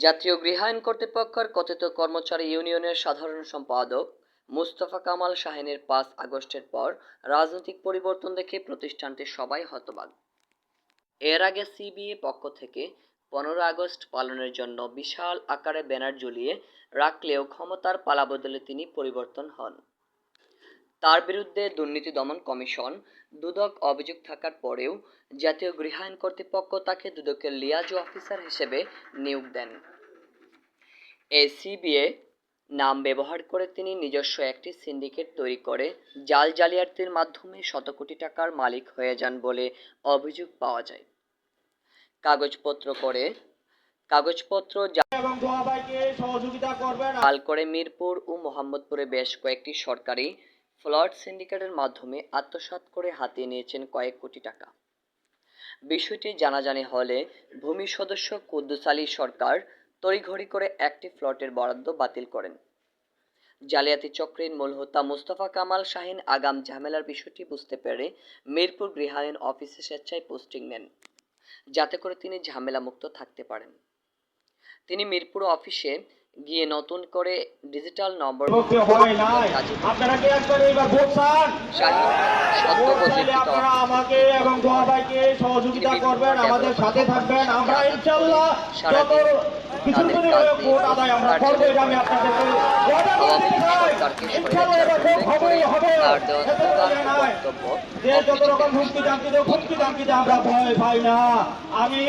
জাতীয় গৃহায়ণ কর্তৃপক্ষের কথিত কর্মচারী ইউনিয়নের সাধারণ সম্পাদক মুস্তফা কামাল শাহিনের পাঁচ আগস্টের পর রাজনৈতিক পরিবর্তন দেখে প্রতিষ্ঠানটি সবাই হতবাক। এর আগে সিবিএ পক্ষ থেকে পনেরো আগস্ট পালনের জন্য বিশাল আকারে ব্যানার ঝুলিয়ে রাখলেও ক্ষমতার পালাবদলে তিনি পরিবর্তন হন। তার বিরুদ্ধে দুর্নীতি দমন কমিশন দুদক অভিযোগ থাকার পরেও জাতীয় গৃহায়ণ কর্তৃপক্ষ তাকে দুদকের লিয়াজু অফিসার হিসেবে নিয়োগ দেন। এই সিবিএ নাম ব্যবহার করে তিনি নিজস্ব একটি সিন্ডিকেট তৈরি করে জাল জালিয়াতির মাধ্যমে শত কোটি টাকার মালিক হয়ে যান বলে অভিযোগ পাওয়া যায়। কাগজপত্র করে কাগজপত্র জাল করে মিরপুর ও মোহাম্মদপুরে বেশ কয়েকটি সরকারি ফ্লড সিন্ডিকেটের মাধ্যমে আত্মসাৎ করে হাতিয়ে নিয়েছেন কয়েক কোটি টাকা। বিষয়টি জানাজানি হলে ভূমি সদস্য কুদ্দুস আলী সরকার তড়িঘড়ি করে একটি ফ্লটের বরাদ্দ বাতিল করেন। জালিয়াতি চক্রের মূল হোতা মুস্তফা কামাল শাহিন আগাম ঝামেলার বিষয়টি বুঝতে পেরে মিরপুর গৃহায়ণ অফিসে স্বেচ্ছায় পোস্টিং নেন, যাতে করে তিনি ঝামেলা মুক্ত থাকতে পারেন। তিনি মিরপুর অফিসে গিয়ে নতুন করে ডিজিটাল নম্বর সহযোগিতা করবেন আমাদের সাথে থাকবেন। আমরা আমি